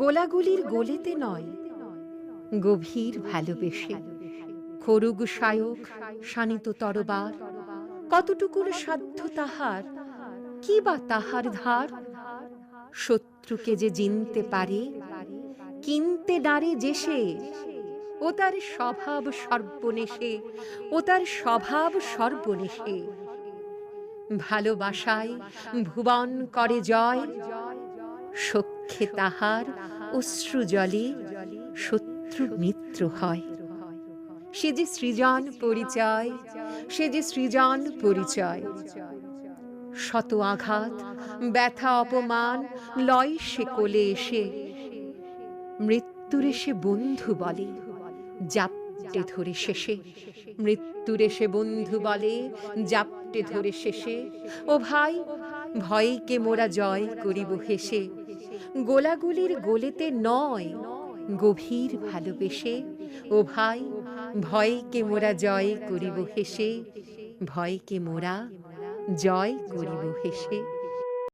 গোলাগুলির গোলেতে নয়, গভীর ভালোবেসে। খরুগ সায়ক শানিত তরবার, কতটুকুর সাধ্য তাহার, কি বা তাহার ধার? শত্রুকে যে জিনতে পারে, কিনতে নারে যে সে, ও তার স্বভাব সর্বনেশে, ও তার স্বভাব সর্বনেশে। ভালোবাসায় ভুবন করে জয় সখ্যে তাহার অশ্রু জলে শত্রু মিত্র হয় সে যে সৃজন পরিচয়, সে যে সৃজন পরিচয়। শত আঘাত, ব্যথা, অপমান, লয় সে কোলে এসে, মৃত্যুর এসে বন্ধু বলে, জাপটে ধরে শেষে। মৃত্যুর এসে বন্ধু বলে, জাপটে ধরে শেষে। ও ভাই ভয়কে মোরা জয় করিব হেসে। গোলাগুলির গোলেতে নয়, গভীর ভালোবেসে। ও ভাই, ভয়কে মোরা জয় করিব হেসে, ভয়কে মোরা জয় করিব হেসে।